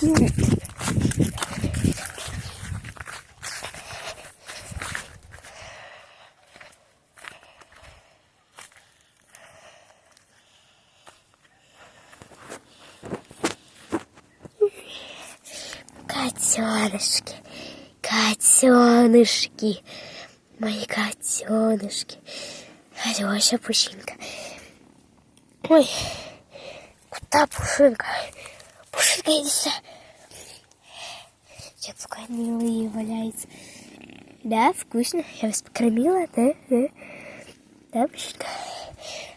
Yeah. Котенышки, котенышки, мои котенышки. Алёша, Пушинка. Ой, куда Пушинка? Пушинка, иди сюда. Сейчас такой милый валяется. Да, вкусно. Я вас покормила, да? Да, да Пушинка?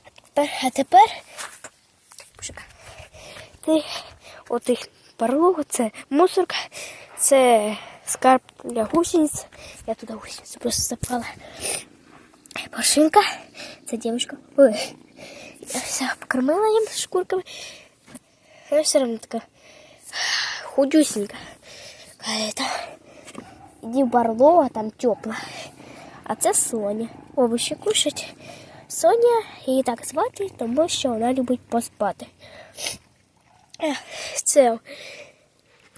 А тепер, а тепер Пушинка, ти отих парлугу, це мусорка, це скарб для гусениць. Я туди гусеницю просто запала. Пашинка, це дівчинка. Ой, я все покормила їм шкурками. Вона все одно така худюсенька. Какая-то. Иди в барло, а там тепло. А це Соня. Овочі кушать. Соня її так звати, тому що вона любить поспати. Ех, Це.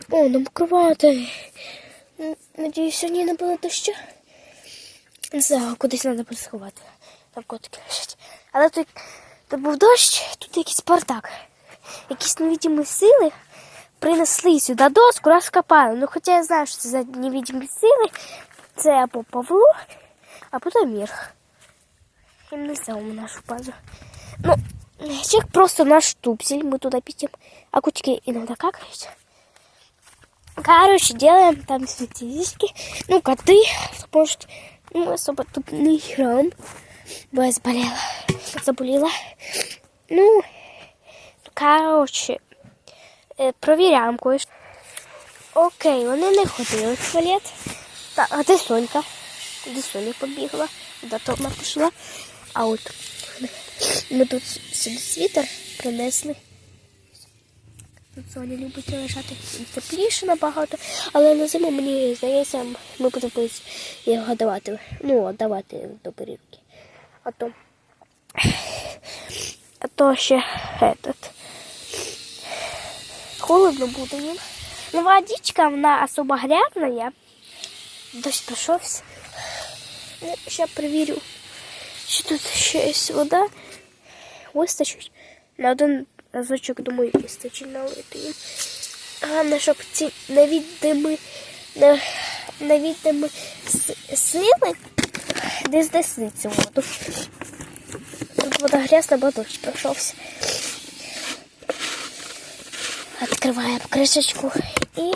О, нам кровати. М, Надіюсь, сьогодні не було дощу. Не знаю, кудись треба буде. Там котики лежать. Але тут, тут був дощ, тут якийсь бардак. Якісь невідомі сили принесли сюди доску, розкопали. Ну, хоча я знаю, що це за невідомі сили. Це або Павло, або Дамір. Я не знаю нашу базу. Ну, як просто наш тупсель, мы туда пить а кучки иногда какают. Короче, делаем там светильнички. Ну, коты, может, ну, особо тут не играем. Бо я заболела. Заболела. Ну, короче, е, провіряємо кое-що. Окей, вони не ходили в туалет. Так, а де Сонька? Де Соня побігла? Куди то вона пішла? А от ми тут сюди світер принесли. Соня любить лежати тепліше набагато, але на зиму мені здається, ми будемо його давати. Ну, давати до перівки. А то, а то ще этот. Холодно буде їм. Ну, водичка, вона особо грязная. Дощ пішовся. Ну, ще перевірю. Чи тут ще є вода? Вистачить. На один разочок, думаю, вистачить налити їм. Головне, щоб ці невідомі, не- невідомі сили не знесли цю воду. Тут вода грязна, бо дощ пройшовся. Открываем крышечку и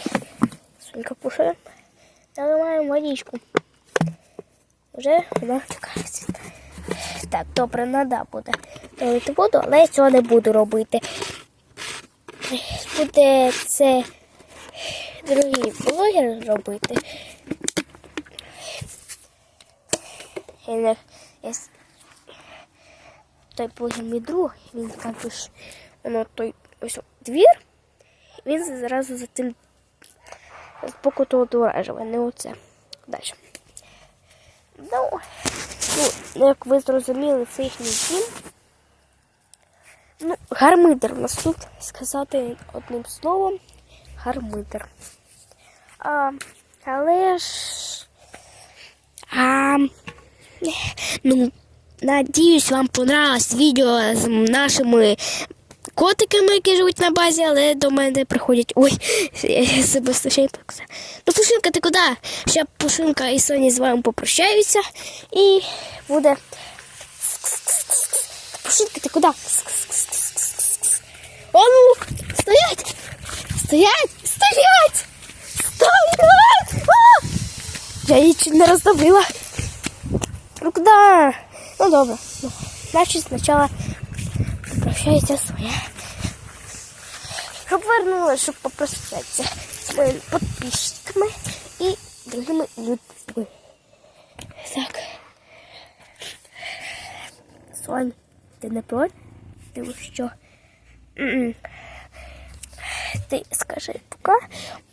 Сонька кушаем. Наливаем водичку. Уже вона така. Так, добре, треба буде налити воду, але я цього не буду робити. Буде це другий блогер робити. Той блогер мій друг, він там пише, воно той ось двір, він зразу за тим з боку того двора живе, не оце. Далі. Ну, ну, як ви зрозуміли, це їхній дім. Ну, гармидер у нас тут сказати одним словом. Гармидер. А, але ж. А, ну, надіюсь, вам понравилось відео з нашими котиками, які живуть на базі, але до мене приходять. Ой, я себе слушаю. Ну, Пушинка, ти куди? Ще Пушинка і Соня з вами попрощаються і буде. Пушинка, ти куди? А ну, стоять! Стоять! Стоять! Стоять! А! Я її чуть не роздавила. Ну куди? Ну добре. Ну, значить, спочатку попрощається своя. Щоб щоб попрощатися з моїми підписчиками і другими людьми. Так. Сонь, ти не проти? Ти що? Ти скажи пока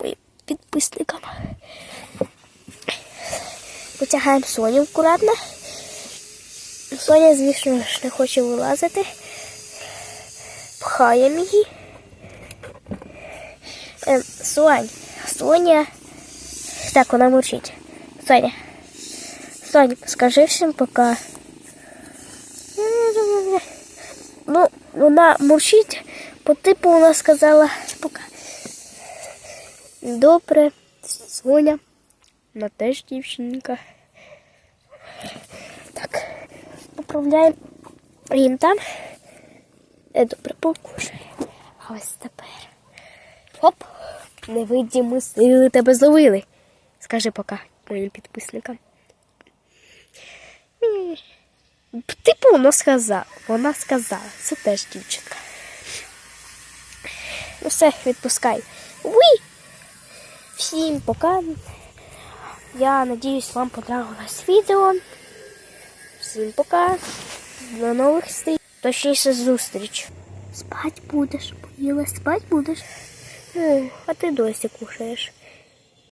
моїм підписникам. Потягаємо Соню акуратно. Соня, звісно не хоче вилазити. Пхаємо її. Ем, Сонь, Соня. Так, вона мурчить. Соня. Соня, скажи всім пока. Ну, вона мурчить, по типу вона сказала пока. Добре, Соня. Вона теж дівчинка. Так, поправляємо їм там. Е, Добре, покушай. А ось тепер. Хоп! Невидимі сили тебе зловили. Скажи пока моїм підписникам. Типу вона сказала. Вона сказала. Це теж дівчинка. Ну все, відпускай. Уй! Всім пока. Я надіюсь, вам понравилось відео. Всім пока. До нових зустріч. Точніше зустріч. Спать будеш, поїла, спать будеш. А ти досі кушаєш.